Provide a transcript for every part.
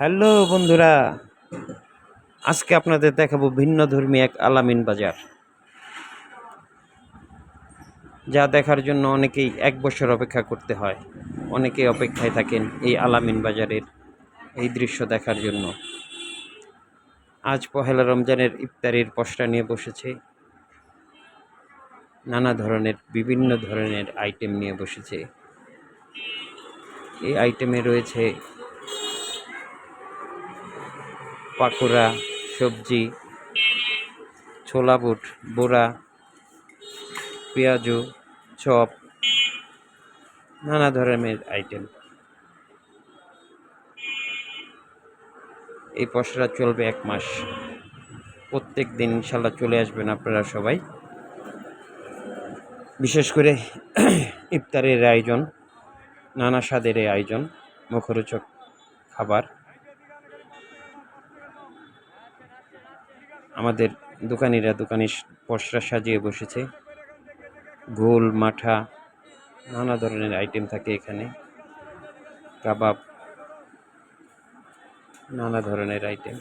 Hello বন্ধুরা, আজকে আপনাদের দেখাবো ভিন্ন ধর্মী এক আলামিন বাজার, যা দেখার জন্য অনেকেই এক বছর অপেক্ষা করতে হয়, অনেকেই অপেক্ষায় থাকেন এই আলামিন বাজারের এই দৃশ্য দেখার জন্য। আজ পহেলা রমজানের ইফতারির পশরা নিয়ে বসেছে, নানা ধরনের, বিভিন্ন ধরনের আইটেম নিয়ে বসেছে। এই আইটেমে রয়েছে পাকোড়া, সবজি, ছোলা বুট, বোড়া, পেঁয়াজু, চপ, নানা ধরনের আইটেম এই পসরা চলবে এক মাস। প্রত্যেক দিন ইনশাল্লাহ চলে আসবেন আপনারা সবাই। বিশেষ করে ইফতারের আয়োজন, নানা স্বাদের আয়োজন, মুখরোচক খাবার। আমাদের দোকানিরা দোকানে পসরা সাজিয়ে বসেছে। গোল, মাঠা, নানা ধরনের আইটেম থাকে এখানে। কাবাব, নানা ধরনের আইটেম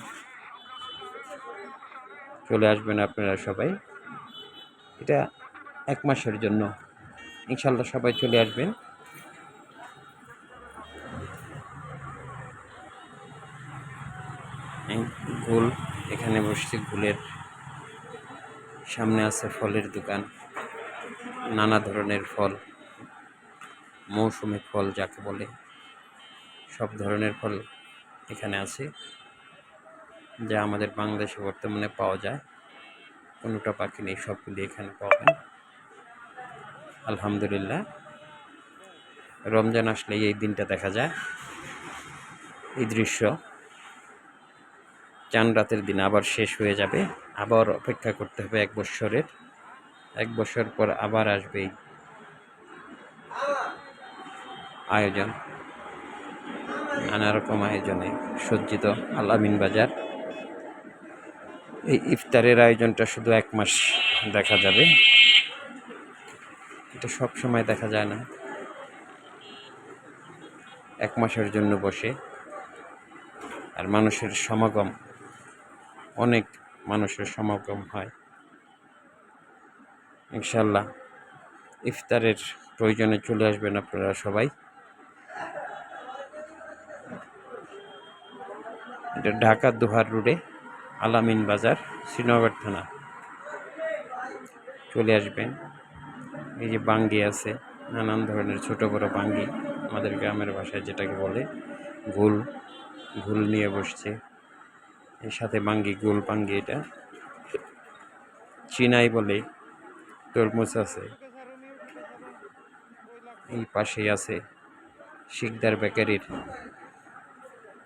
চলে আসবেন আপনারা সবাই। এটা এক মাসের জন্য। ইনশাল্লাহ সবাই চলে আসবেন। গোল এখানে বসছে, গোলের সামনে আছে ফলের দোকান। নানা ধরনের ফল, মৌসুমি ফল যাকে বলে, সব ধরনের ফল এখানে আছে, যা আমাদের বাংলাদেশে বর্তমানে পাওয়া যায়। কোনোটা পাখি নেই, সবগুলি এখানে পাবেন আলহামদুলিল্লাহ। রমজান আসলে এই দিনটা দেখা যায়। এই দৃশ্য চান রাতের দিন আবার শেষ হয়ে যাবে, আবার অপেক্ষা করতে হবে এক বছরের এক বছর পর আবার আসবে আয়োজন। নানা রকম আয়োজনে সজ্জিত আলামিন বাজার। এই ইফতারের আয়োজনটা শুধু এক মাস দেখা যাবে। এটা সব সময় দেখা যায় না। এক মাসের জন্য বসে। আর মানুষের সমাগম অনেক মানুষের সমাগম হয়। ইনশাল্লাহ ইফতারের প্রয়োজনে চলে আসবেন আপনারা সবাই। এটা ঢাকা দোহার রোডে আলামিন বাজার, শ্রীনগর থানা। চলে আসবেন। এই যে বাঙ্গি আছে, নানান ধরনের ছোট বড় বাঙ্গি। আমাদের গ্রামের ভাষায় যেটাকে বলে, ঘুল। ঘুল নিয়ে বসছে। এর সাথে বাঙ্গি, গোল বাঙ্গি এটা। চিনাই বলে তরমুজ আছে। এই পাশেই আছে শিকদার বেকারির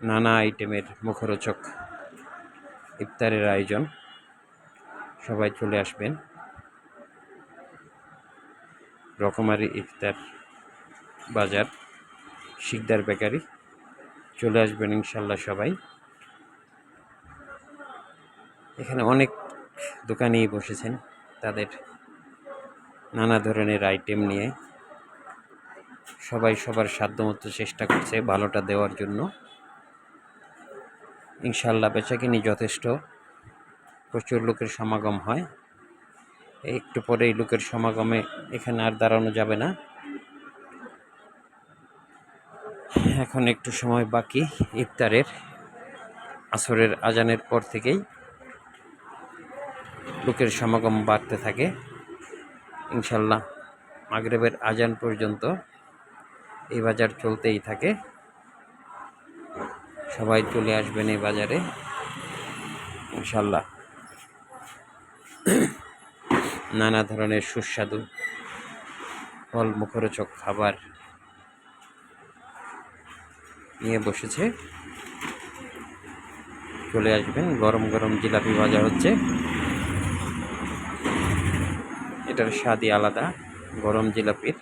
নানা আইটেমের মুখরোচক ইফতারের আয়োজন। সবাই চলে আসবেন। রকমারি ইফতার বাজার, শিকদার বেকারি। চলে আসবেন ইনশাল্লাহ সবাই। এখানে অনেক দোকানি বসেছেন তাদের নানা ধরনের আইটেম নিয়ে। সবাই সবার সাধ্যমতো চেষ্টা করছে ভালোটা দেওয়ার জন্য। ইনশাল্লাহ বেচাকিনি যথেষ্ট। প্রচুর লোকের সমাগম হয়। একটু পরে এই লোকের সমাগমে এখানে আর দাঁড়ানো যাবে না। এখন একটু সময় বাকি, ইফতারের, আসরের, আজানের পর থেকেই। লোকের সমাগম বাড়তে থাকে। ইনশাল্লাহ মাগরেবের আজান পর্যন্ত এই বাজার চলতেই থাকে। সবাই চলে আসবেন এই বাজারে, ইনশাল্লাহ। নানা ধরনের সুস্বাদু ফল মুখরোচক খাবার নিয়ে বসেছে। চলে আসবেন, গরম গরম জিলাপি ভাজা হচ্ছে। এটার স্বাদই আলাদা, গরম জিলাপির।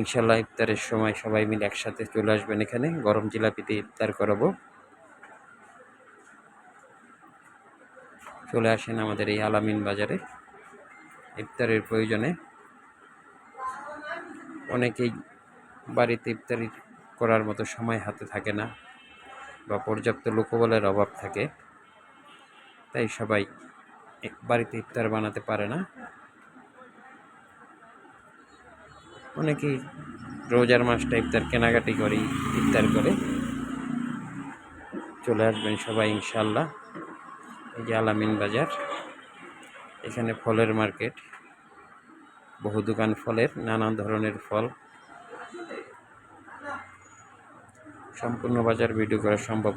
ইনশাল্লাহ ইফতারের সময় সবাই মিলে একসাথে চলে আসবেন এখানে, গরম জিলাপিতে ইফতার করাবো। চলে আসেন আমাদের এই আলামিন বাজারে, ইফতারের প্রয়োজনে। অনেকেই বাড়িতে ইফতারি করার মতো সময় হাতে থাকে না বা পর্যাপ্ত লোকবলের অভাব থাকে, তাই সবাই এক- বাড়িতে ইফতার বানাতে পারে না। অনেকেই রোজার মাসটা ইফতার কেনাকাটি করে, ইফতার করে। চলে আসবেন সবাই ইনশাল্লাহ এই যে আলামিন বাজার, এখানে ফলের মার্কেট। বহু দোকান ফলের নানা ধরনের ফল। সম্পূর্ণ বাজার ভিডিও করা সম্ভব